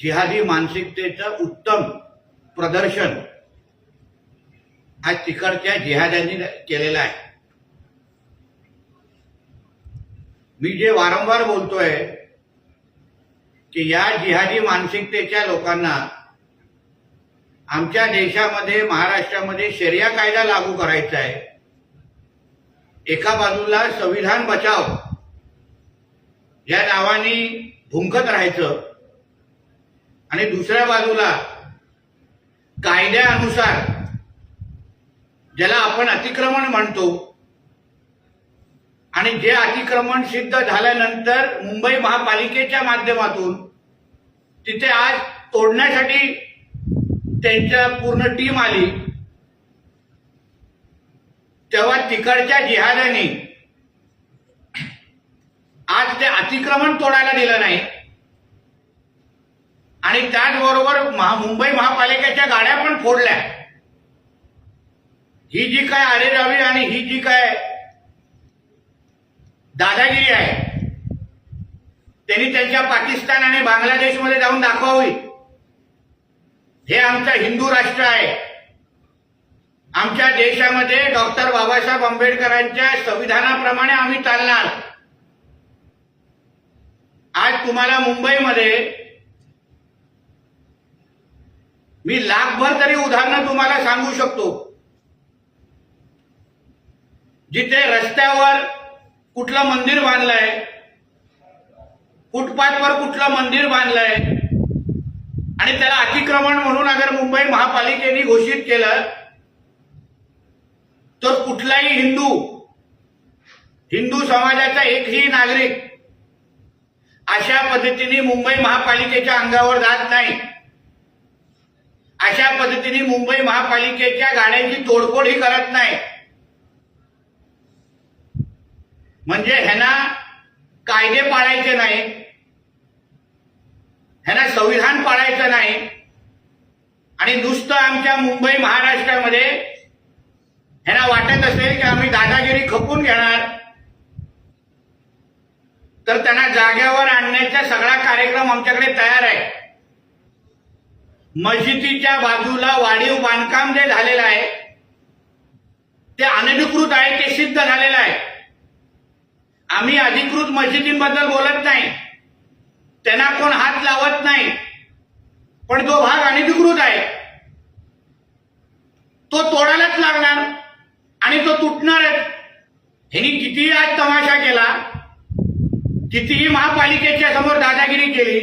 जिहादी मानसिकतेचं उत्तम प्रदर्शन आज तिकडच्या जिहाद्यांनी केलेलं आहे. मी जे वारंवार बोलतोय की या जिहादी मानसिकतेच्या लोकांना आमच्या देशामध्ये महाराष्ट्रामध्ये शरिया कायदा लागू करायचा आहे. एका बाजूला संविधान बचाव या नावाने भुंकत राहायचं आणि दुसऱ्या बाजूला कायद्यानुसार ज्याला आपण अतिक्रमण म्हणतो आणि जे अतिक्रमण सिद्ध झाल्यानंतर मुंबई महापालिकेच्या माध्यमातून तिथे आज तोडण्यासाठी त्यांच्या पूर्ण टीम आली. तेव्हा तिकडच्या जिहाद्यांनी आज ते अतिक्रमण तोडायला दिलं नाही. आणि त्याचबरोबर महा मुंबई महापालिकेच्या गाड्या पण फोडल्या. ही जी काय आरेरावी आणि ही जी काय दादागिरी आहे त्यांनी त्यांच्या पाकिस्तान आणि बांगलादेशमध्ये जाऊन दाखवावी. हे आमचं हिंदू राष्ट्र आहे. आमच्या देशामध्ये डॉक्टर बाबासाहेब आंबेडकरांच्या संविधानाप्रमाणे आम्ही चालणार. आज तुम्हाला मुंबईमध्ये मी लाखभर तरी उदाहरणं तुम्हाला सांगू शकतो. जिथे रस्त्यावर कुठलं मंदिर बांधलंय फुटपाथवर कुठलं मंदिर बांधलंय आणि त्याला अतिक्रमण म्हणून अगर मुंबई महापालिकेने घोषित केलं तर कुठलाही हिंदू हिंदू समाजाचा एकही नागरिक अशा पद्धतीने मुंबई महापालिकेच्या अंगावर जात नाही. अशा पद्धतीने मुंबई महापालिकेच्या गाड्यांची तोडफोड ही करत नाही. म्हणजे ह्यांना कायदे पाळायचे नाही. ह्यांना संविधान पाळायचं नाही. आणि नुसतं आमच्या मुंबई महाराष्ट्रामध्ये ह्यांना वाटत असेल की आम्ही दादागिरी खपून घेणार. तर त्यांना जाग्यावर आणण्याचा सगळा कार्यक्रम आमच्याकडे तयार आहे. मस्जिदीच्या बाजूला वाढीव बांधकाम जे झालेलं आहे ते अनधिकृत आहे ते सिद्ध झालेलं आहे. आम्ही अधिकृत मस्जिदींबद्दल बोलत नाही. त्यांना कोण हात लावत नाही. पण जो भाग अनधिकृत आहे तो तोडायलाच लागणार आणि तो तुटणारच. ह्यांनी कितीही आज तमाशा केला कितीही महापालिकेच्या समोर दादागिरी केली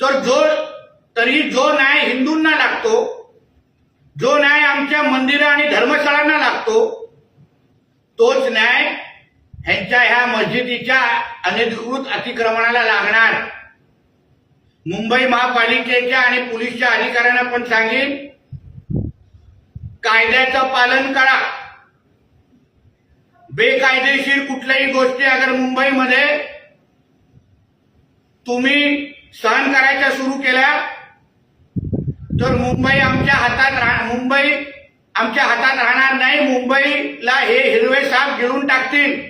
तर जो तरी जो न्याय हिंदूंना लागतो जो न्याय आमच्या मंदिरं आणि धर्मशाळांना लागतो तोच न्याय ह्यांच्या ह्या मस्जिदीच्या अनधिकृत अतिक्रमणाला लागणार. मुंबई महापालिकेच्या आणि पोलीसच्या अधिकाऱ्यांना पण सांगेन कायद्याचं पालन करा. बेकायदेशीर कुठल्याही गोष्टी अगर मुंबईमध्ये तुम्ही सहन करायच्या सुरू केल्या तर मुंबई आमच्या हातात राह मुंबई आमच्या हातात राहणार नाही. मुंबईला हे हिरवे साप गिळून टाकतील.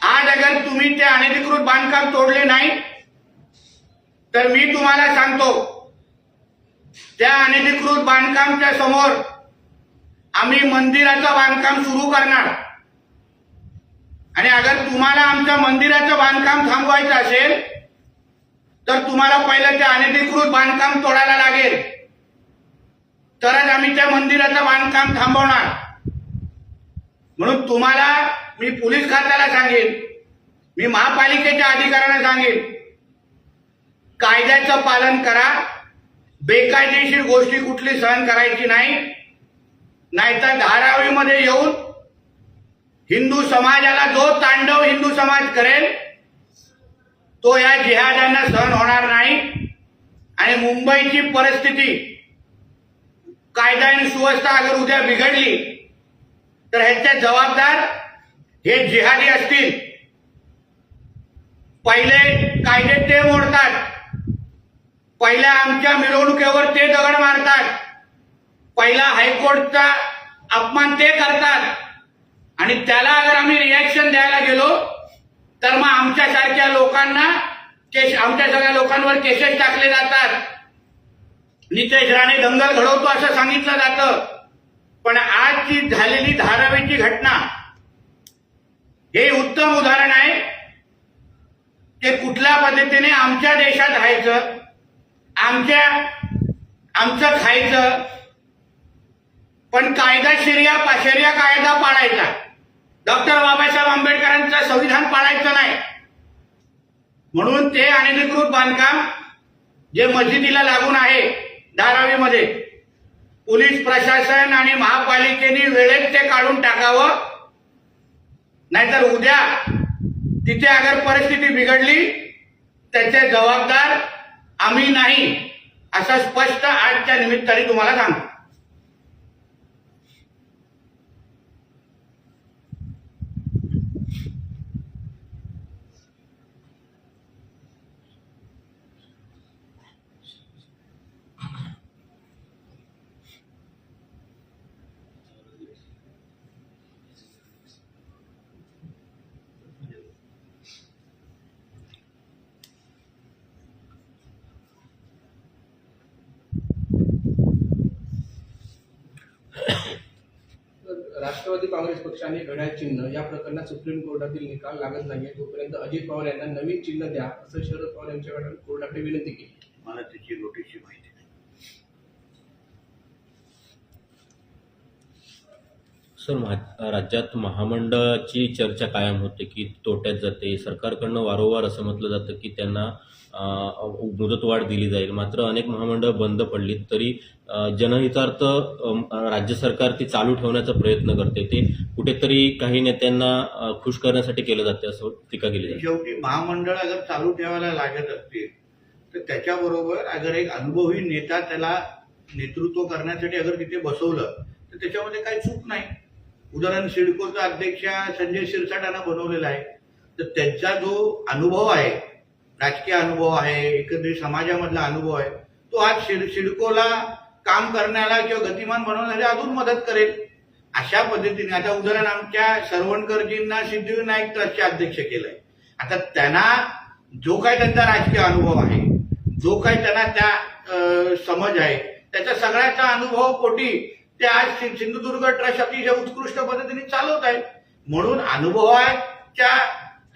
आज अगर तुम्ही ते अनधिकृत बांधकाम तोडले नाही तर मी तुम्हाला सांगतो त्या अनधिकृत बांधकामच्या समोर आम्ही मंदिराचं बांधकाम सुरू करणार. आणि अगर तुम्हाला आमच्या मंदिराचं बांधकाम थांबवायचं असेल तर तुम्हाला पहिलं ते अनधिकृत बांधकाम तोडायला लागेल. तरच आम्ही त्या मंदिराचं बांधकाम थांबवणार. म्हणून तुम्हाला मी पोलीस खात्याला सांगेन. मी महापालिकेच्या अधिकाऱ्यांना सांगेन. कायद्याचं पालन करा. बेकायदेशीर गोष्टी कुठली सहन करायची नाही. नाहीतर धारावीमध्ये येऊन हिंदू समाजाला जो तांडव हिंदू समाज करेल तो या जिहाद्यांना सहन होणार नाही. आणि मुंबईची परिस्थिती कायदा आणि सुव्यवस्था अगर उद्या बिघडली तर ह्याचे जबाबदार हे जिहादी असतील. पहिले कायदे ते मोडतात. पहिल्या आमच्या मिरवणुकीवर ते दगड मारतात. पहिला हायकोर्टचा अपमान ते करतात. आणि त्याला अगर आम्ही रिॲक्शन द्यायला गेलो तर मग आमच्यासारख्या लोकांना केस आमच्या सगळ्या लोकांवर केसेस टाकले जातात. नितेश राणे दंगल घडवतो असं सांगितलं जातं. पण आज जी झालेली धारावीची घटना हे उत्तम उदाहरण आहे. ते कुठल्या पद्धतीने आमच्या देशात राहायचं आमच्या आमचं खायचं पण कायदा शिर्या शरिया कायदा पाळायचा. डॉक्टर बाबासाहेब आंबेडकरांचं संविधान पाळायचं नाही. म्हणून ते अनधिकृत बांधकाम जे मस्जिदीला लागून आहे धारावीमध्ये पोलीस प्रशासन आणि महापालिकेने वेळेत ते काढून टाकावं. नाहीतर उद्या तिथे अगर परिस्थिती बिघडली त्याचे जबाबदार आम्ही नाही असं स्पष्ट आजच्या निमित्ताने तुम्हाला सांगतो तर राष्ट्रवादी काँग्रेस पक्षाने घड्याळ चिन्ह या प्रकरणात सुप्रीम कोर्टातील निकाल लागत नाहीये. तोपर्यंत अजित पवार यांना नवीन चिन्ह द्या असं शरद पवार यांच्याकडे कोर्टाकडे विनंती केली. मला त्याची नोटीसची माहिती नाही. सर महा- राज्यात महामंडळाची चर्चा कायम होते की तोट्यात जाते. सरकारकडनं वारंवार असं म्हटलं जातं की त्यांना मुदतवाढ दिली जाईल. मात्र अनेक महामंडळ बंद पडली तरी जनहितार्थ राज्य सरकार ती चालू ठेवण्याचा प्रयत्न करते. ते कुठेतरी काही नेत्यांना खुश करण्यासाठी केलं जाते असं टीका केली जाते. शेवटी महामंडळ अगर चालू ठेवायला लागत असतील तर त्याच्याबरोबर अगर एक अनुभवी नेता त्याला नेतृत्व करण्यासाठी अगर तिथे बसवलं तर त्याच्यामध्ये काही चूक नाही. उदाहरण सिडकोचा अध्यक्ष संजय शिरसाटांना बनवलेला आहे. तर त्यांचा जो अनुभव आहे राजकीय अनुभव आहे एकत्रित समाजामधला अनुभव आहे तो आज सिड सिडकोला काम करण्याला किंवा गतिमान बनवण्यासाठी अजून मदत करेल. अशा पद्धतीने आता उदाहरण आमच्या सरवणकरजींना सिद्धिविनायक ट्रस्टचे अध्यक्ष केलंय. आता त्यांना जो काही त्यांचा राजकीय अनुभव आहे जो काही त्यांना त्या अं, समज आहे त्याच्या सगळ्याचा अनुभव पोटी ते आज सिंधुदुर्ग ट्रस्ट अतिशय उत्कृष्ट पद्धतीने चालवत आहे. म्हणून अनुभवाच्या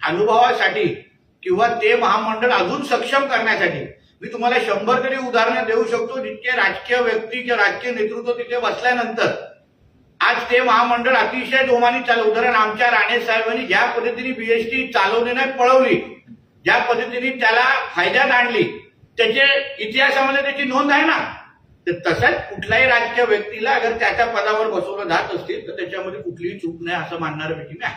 अनुभवासाठी किंवा ते महामंडळ अजून सक्षम करण्यासाठी. मी तुम्हाला शंभर तरी उदाहरणं देऊ शकतो जितके राजकीय व्यक्ती किंवा राजकीय नेतृत्व तिथे बसल्यानंतर. आज ते महामंडळ अतिशय जोमाने चालवलं उदाहरण आमच्या राणे साहेबांनी ज्या पद्धतीने बीएसटी चालवली नाही पळवली. ज्या पद्धतीने त्याला फायद्यात आणली. त्याचे इतिहासामध्ये त्याची नोंद आहे ना? तर तसंच कुठल्याही राजकीय व्यक्तीला अगर त्याच्या पदावर बसवलं जात असतील तर त्याच्यामध्ये कुठलीही चूक नाही असं मानणारं व्यक्ती नाही.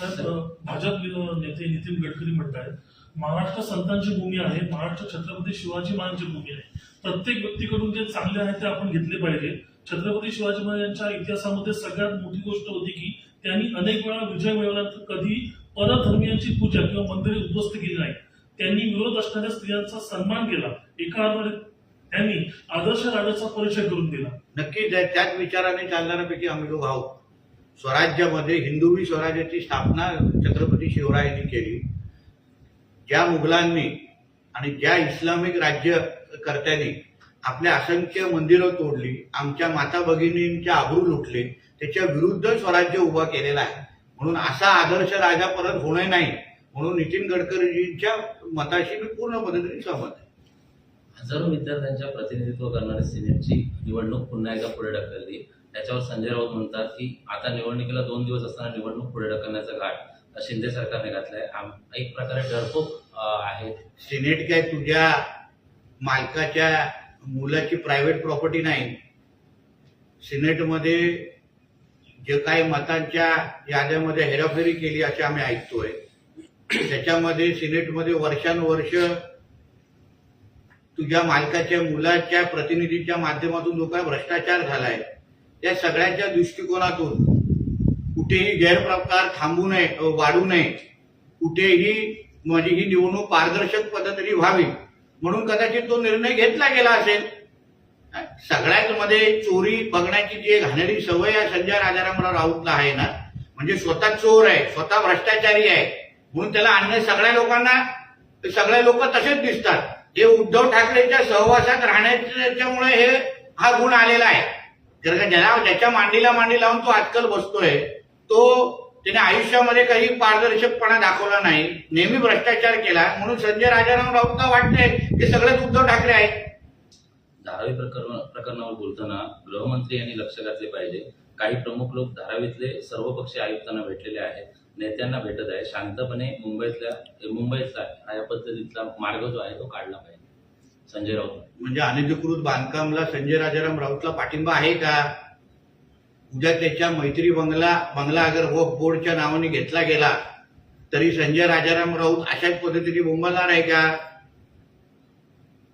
तर भाजप नेते नितीन गडकरी म्हणताय महाराष्ट्र संतांची भूमी आहे महाराष्ट्र छत्रपती शिवाजी महाराजांची भूमी आहे. प्रत्येक व्यक्तीकडून जे चांगले आहे ते आपण घेतले पाहिजे. छत्रपती शिवाजी महाराजांच्या इतिहासामध्ये सगळ्यात मोठी गोष्ट होती की त्यांनी अनेक वेळा विजय मिळवल्यानंतर कधी परधर्मियांची पूजा किंवा मंदिरे उद्ध्वस्त केली नाही त्यांनी विरोध असणाऱ्या स्त्रियांचा सन्मान केला. एका अर्थाने त्यांनी आदर्श राजाचा परिचय करून दिला. नक्कीच त्याच विचाराने चालणाऱ्यापैकी आम्ही लोक आहोत. स्वराज्यामध्ये हिंदवी स्वराज्याची स्थापना छत्रपती शिवरायांनी केली. ज्या मुघलांनी आणि ज्या इस्लामिक राज्यकर्त्यांनी आपल्या असंख्य मंदिरं तोडली आमच्या माता भगिनींच्या आबरू लुटले त्याच्या विरुद्ध स्वराज्य उभा केलेला आहे. म्हणून असा आदर्श राजा परत होणे नाही. म्हणून नितीन गडकरीजींच्या मताशी मी पूर्ण पद्धतीने सहमत आहे. हजारो विद्यार्थ्यांच्या प्रतिनिधित्व करणारी सिनेटची निवडणूक पुन्हा एकदा पुढे ढकलली. त्याच्यावर संजय राऊत म्हणतात की आता निवडणुकीला दोन दिवस असताना निवडणूक पुढे ढकलण्याचा घाट शिंदे सरकारने घातलाय. एक प्रकारे डरपोक आहे. सिनेट काय तुझ्या मालकाच्या मुलाची प्रायव्हेट प्रॉपर्टी नाही. सिनेटमध्ये जे काही मतांच्या याद्यामध्ये हेराफेरी केली असे आम्ही ऐकतोय. त्याच्यामध्ये सिनेटमध्ये वर्षानुवर्ष तुझ्या मालकाच्या मुलाच्या प्रतिनिधीच्या माध्यमातून जो काय भ्रष्टाचार झालाय. त्या सगळ्यांच्या दृष्टिकोनातून कुठेही गैरप्रकार थांबू नये वाढू नये. कुठेही माझी ही निवडणूक पारदर्शक पद्धतीने व्हावी म्हणून कदाचित तो निर्णय घेतला गेला असेल. सगळ्यात मध्ये चोरी बघण्याची जी घाणेरी सवय या संजय राजारामराव राऊतला आहे ना म्हणजे स्वतः चोर आहे स्वतः भ्रष्टाचारी आहे म्हणून त्याला अन्य सगळ्या लोकांना सगळे लोक तसेच दिसतात. हे उद्धव ठाकरेच्या सहवासात राहण्याच्यामुळे हे हा गुण आलेला आहे. जर का ज्याला ज्याच्या मांडीला मांडी लावून तो आजकाल बसतोय तो त्याने आयुष्यामध्ये काही पारदर्शकपणा दाखवला नाही नेहमी भ्रष्टाचार केला म्हणून संजय राजाराम राऊतला वाटतंय की सगळेच उद्धव ठाकरे आहेत. धारावी प्रकरण प्रकरणावर बोलताना गृहमंत्री यांनी लक्ष घातले पाहिजे. काही प्रमुख लोक धारावीतले सर्वपक्षीय आयुक्तांना भेटलेले आहेत. नेत्यांना भेटत आहे. शांतपणे मुंबईतल्या मुंबईतला या पद्धतीतला मार्ग जो आहे तो काढला पाहिजे. संजय राऊत. म्हणजे अनधिकृत बांधकामला संजय राजाराम राऊतला पाठिंबा आहे का? उद्या त्याच्या मैत्री बंगला बंगला अगर वक्फ बोर्डच्या नावाने घेतला गेला तरी संजय राजाराम राऊत अशाच पद्धतीने बोंबलणार आहे का?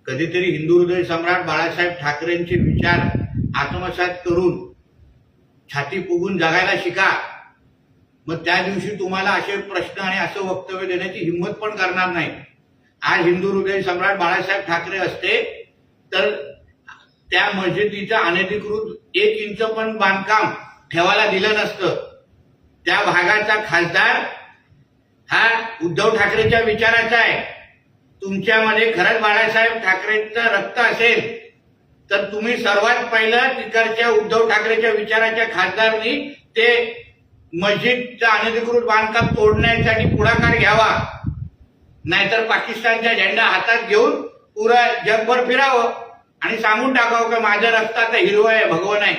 कधीतरी हिंदू हृदय सम्राट बाळासाहेब ठाकरेंचे विचार आत्मसात करून छाती फुगून जगायला शिका. मग त्या दिवशी तुम्हाला असे प्रश्न आणि असं वक्तव्य देण्याची हिंमत पण करणार नाही. आज हिंदू हृदय सम्राट बाळासाहेब ठाकरे असते तर त्या मस्जिदीचं अनधिकृत एक इंच पण बांधकाम ठेवायला दिलं नसतं. त्या भागाचा खासदार हा उद्धव ठाकरेच्या विचाराचा आहे. तुमच्यामध्ये खरंच बाळासाहेब ठाकरेंचं रक्त असेल तर तुम्ही सर्वात पहिलं तिकडच्या उद्धव ठाकरेच्या विचाराच्या खासदारनी ते मस्जिदचं अनधिकृत बांधकाम तोडण्यासाठी पुढाकार घ्यावा. नाहीतर पाकिस्तानचा झेंडा हातात घेऊन पुरा जगभर फिरावं आणि सांगून टाकावं की माझं रक्ताचा हिरवं आहे भगवान आहे.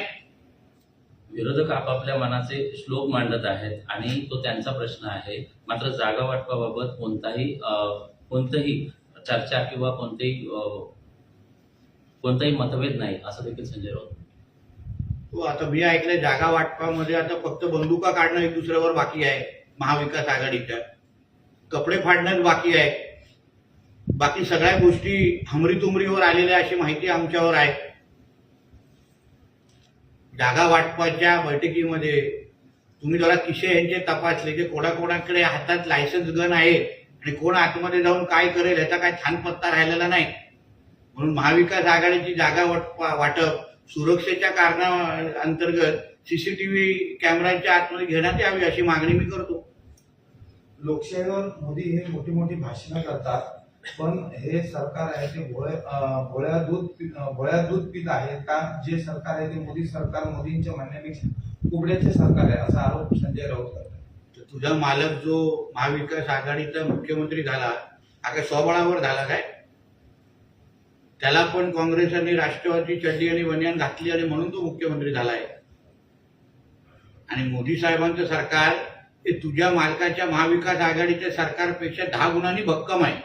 विरोधक आपापल्या मनाचे श्लोक मांडत आहेत आणि तो त्यांचा प्रश्न आहे. मात्र जागा वाटपाबाबत कोणताही कोणतंही चर्चा किंवा कोणतेही कोणताही मतभेद नाही असं देखील संजय राऊत तो आता मी ऐकलंय जागा वाटपामध्ये आता फक्त बंदुका काढणं एक दुसऱ्यावर बाकी आहे महाविकास आघाडीच्या. कपडे फाडण्यात बाकी आहे. बाकी सगळ्या गोष्टी हमरीतुमरीवर आलेल्या अशी माहिती आमच्यावर आहे. जागा वाटपाच्या बैठकीमध्ये तुम्ही जरा किशे यांचे तपासले की कोणाकोणाकडे हातात लायसन्स गन आहे आणि कोण आतमध्ये जाऊन काय करेल याचा काय छान पत्ता राहिलेला नाही. म्हणून महाविकास आघाडीची जागा वाटप सुरक्षेच्या कारणा अंतर्गत सीसीटीव्ही कॅमेऱ्यांच्या आतमध्ये घेण्यात यावी अशी मागणी मी करतो. लोकशाहीवर मोदी हे मोठी मोठी भाषणं करतात पण हे सरकार आहे ते भोळे भोळ्या दूध भोळ्या दूध पित आहे. का जे सरकार आहे ते मोदी सरकार मोदींच्या म्हणण्यापेक्षा कुबड्याचे सरकार आहे असा आरोप संजय राऊत करतात. तुझा मालक जो महाविकास आघाडीचा मुख्यमंत्री झाला आता काय स्वबळावर झाला काय? त्याला पण काँग्रेस आणि राष्ट्रवादी चड्डी आणि बनियान घातली आणि म्हणून तो मुख्यमंत्री झालाय. आणि मोदी साहेबांचं सरकार हे तुझ्या मालकाच्या महाविकास आघाडीच्या सरकारपेक्षा दहा गुणांनी भक्कम आहे.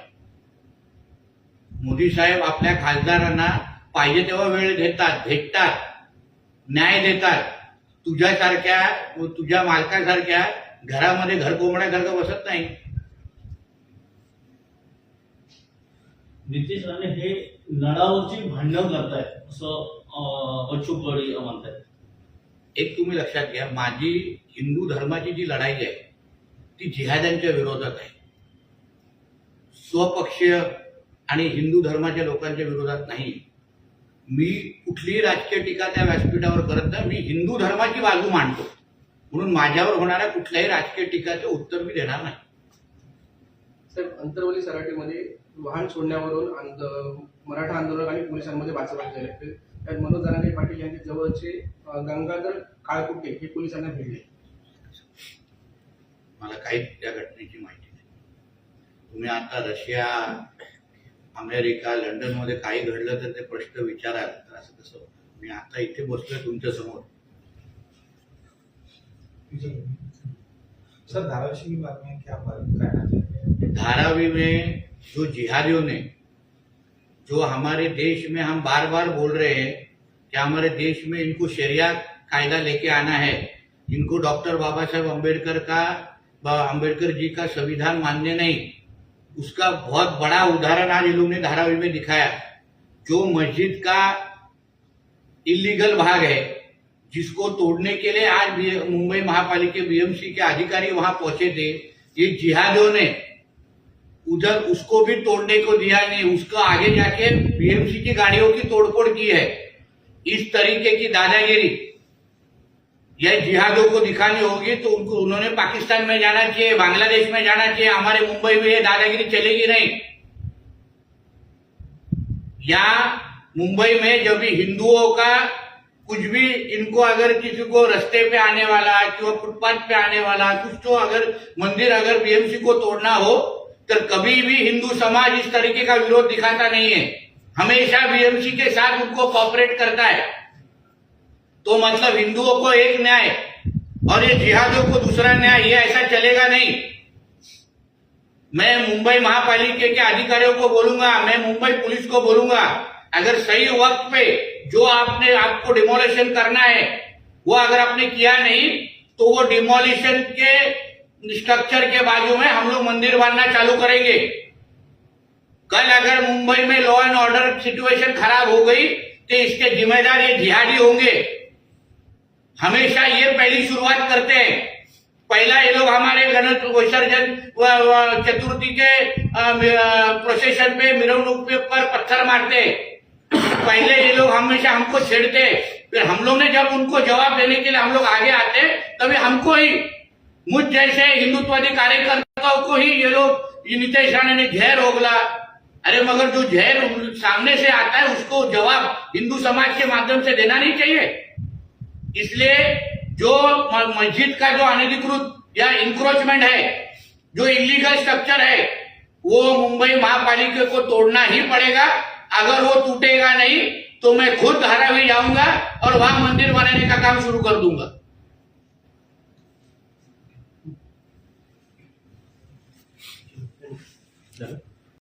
मोदी साहेब आपल्या खासदारांना पाहिजे तेव्हा वेळ देतात भेटतात न्याय देतात. तुझ्यासारख्या व तुझ्या मालकासारख्या घरामध्ये घर कोंबड्यासारखं बसत नाही. नितीश राणे हे नळावरची भांडणं करतायत असं अं, बच्चू कडू म्हणतायत. एक तुम्ही लक्षात घ्या माझी हिंदू धर्माची जी लढाई आहे ती जिहाद्यांच्या विरोधात आहे. स्वपक्षीय आणि हिंदू धर्माच्या लोकांच्या विरोधात नाही. मी कुठलीही राजकीय टीका त्या व्यासपीठावर करत नाही मी हिंदू धर्माची बाजू मांडतो. म्हणून माझ्यावर होणाऱ्या कुठल्याही राजकीय टीकाचं उत्तर मी देणार नाही. साहेब अंतरवली सराटीमध्ये वाहन सोडण्यावरून मराठा आंदोलक आणि पोलिसांमध्ये वाचवण्यात झाले त्यात मनोज जरांगे पाटील यांचे जवळचे गंगाधर काळकुटे हे पोलिसांना भेटले. मला काहीच त्या घटनेची माहिती नाही. तुम्ही आता रशिया अमेरिका लंडनमध्ये काही घडलं तर ते प्रश्न विचाराल तर असं कसं मी आता इथे बसलोय तुमच्यासमोर. सर बात में क्या कहना धारावी में जो जिहादियों ने जो हमारे देश में हम बार बार बोल रहे हैं कि हमारे देश में इनको शरिया कायदा लेके आना है इनको डॉक्टर बाबा साहेब अम्बेडकर का अंबेडकर जी का संविधान मान्य नहीं। उसका बहुत बड़ा उदाहरण आज इन लोगों ने धारावी में दिखाया। जो मस्जिद का इलीगल भाग है, जिसको तोड़ने के लिए आज मुंबई महापालिका बीएमसी के अधिकारी वहाँ पहुँचे थे, ये जिहादियों ने उधर उसको भी तोड़ने को दिया नहीं, उसको आगे जाके बीएमसी की गाड़ियों की तोड़फोड़ की है। इस तरीके की दादागिरी यह जिहादों को दिखानी होगी तो उनको उन्होंने पाकिस्तान में जाना चाहिए, बांग्लादेश में जाना चाहिए, हमारे मुंबई में दादागिरी चलेगी नहीं। या मुंबई में जब भी हिंदुओं का कुछ भी इनको अगर किसी को रास्ते पे आने वाला कि फुटपाथ पे आने वाला, कुछ तो अगर मंदिर अगर बीएमसी को तोड़ना हो तो कभी भी हिंदू समाज इस तरीके का विरोध दिखाता नहीं है। हमेशा बीएमसी के साथ उनको कॉपरेट करता है। तो मतलब हिंदुओं को एक न्याय और ये जिहादियों को दूसरा न्याय, ये ऐसा चलेगा नहीं। मैं मुंबई महापालिका के अधिकारियों को बोलूँगा, मैं मुंबई पुलिस को बोलूँगा, अगर सही वक्त पे जो आपने, आपको डिमोलिशन करना है, वो अगर आपने किया नहीं तो वो डिमोलिशन के स्ट्रक्चर के बाजू में हम लोग मंदिर बांधना चालू करेंगे। कल अगर मुंबई में लॉ एंड ऑर्डर सिचुएशन खराब हो गई तो इसके जिम्मेदार ये जिहादी होंगे। हमेशा ये पहली शुरुआत करते हैं। पहला ये लोग हमारे गणेश विसर्जन चतुर्थी के प्रोसेशन पे मिरवणूक पे पर पत्थर मारते पहले ये लोग हमेशा हमको छेड़ते फिर हम लोग ने जब उनको जवाब देने के लिए हम लोग आगे आते तभी हमको ही, मुझ जैसे हिंदुत्ववादी कार्यकर्ताओं को ही ये लोग नीतीश राणे ने जहर ओगला अरे मगर जो जहर सामने से आता है, उसको जवाब हिंदू समाज के माध्यम से देना नहीं चाहिए। इसलिए जो मस्जिद का जो अनधिकृत या इंक्रोचमेंट है, जो इलीगल स्ट्रक्चर है, वो मुंबई महापालिका को तोड़ना ही पड़ेगा। अगर वो टूटेगा नहीं तो मैं खुद धारावी जाऊँगा और वहाँ मंदिर बनाने का काम शुरू कर दूँगा।